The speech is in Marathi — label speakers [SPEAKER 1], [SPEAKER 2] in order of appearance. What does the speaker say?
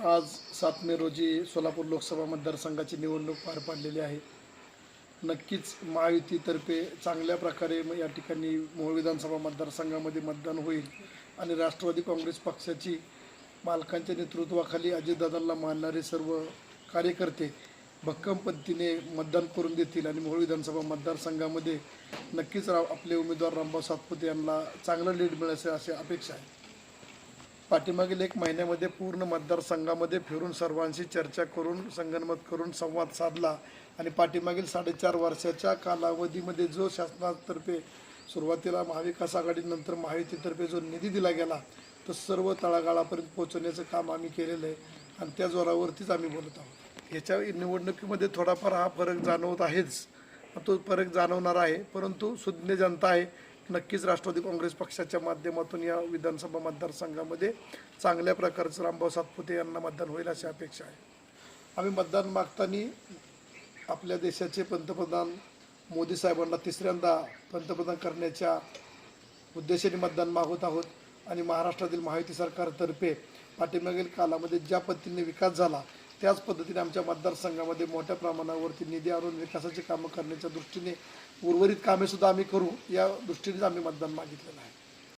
[SPEAKER 1] आज सात मे रोजी सोलापूर लोकसभा मतदारसंघाची निवडणूक पार पाडलेली आहे. नक्कीच महायुतीतर्फे चांगल्या प्रकारे या ठिकाणी मोहोळ विधानसभा मतदारसंघामध्ये मतदान होईल आणि राष्ट्रवादी काँग्रेस पक्षाची मालकांच्या नेतृत्वाखाली अजितदादांना मानणारे सर्व कार्यकर्ते भक्कम पद्धतीने मतदान करून देतील आणि मोहोळ विधानसभा मतदारसंघामध्ये नक्कीच राव आपले उमेदवार रामभाऊ सातपुते यांना चांगलं लीड मिळेल अशी अपेक्षा आहे. पाठीमागील एक महिन्यामध्ये पूर्ण मतदारसंघामध्ये फिरून सर्वांशी चर्चा करून संगनमत करून संवाद साधला आणि पाठीमागील साडेचार वर्षाच्या कालावधीमध्ये जो शासनातर्फे सुरुवातीला महाविकास आघाडीनंतर महायुतीतर्फे जो निधी दिला गेला तो सर्व तळागाळापर्यंत पोहोचवण्याचं काम आम्ही केलेलं आहे आणि त्या जोरावरतीच आम्ही बोलत आहोत. ह्याच्या निवडणुकीमध्ये थोडाफार हा फरक जाणवत आहेच. तो फरक जाणवणार आहे परंतु सुज्ञ जनता आहे. नक्कीच राष्ट्रवादी काँग्रेस पक्षाच्या माध्यमातून या विधानसभा मतदारसंघामध्ये चांगल्या प्रकारचं रामभाऊ सातपुते यांना मतदान होईल अशी अपेक्षा आहे. आम्ही मतदान मागताना आपल्या देशाचे पंतप्रधान मोदी साहेबांना तिसऱ्यांदा पंतप्रधान करण्याच्या उद्देशाने मतदान मागवत आहोत आणि महाराष्ट्रातील महायुती सरकारतर्फे पाठीमागील कालामध्ये ज्या पद्धतीने विकास झाला त्याच पद्धतीने आमच्या मतदारसंघामध्ये मोठ्या प्रमाणावरती निधी आणून विकासाची कामं करण्याच्या दृष्टीने उर्वरित कामेसुद्धा आम्ही करू या दृष्टीनेच आम्ही मतदान मागितलेलं आहे.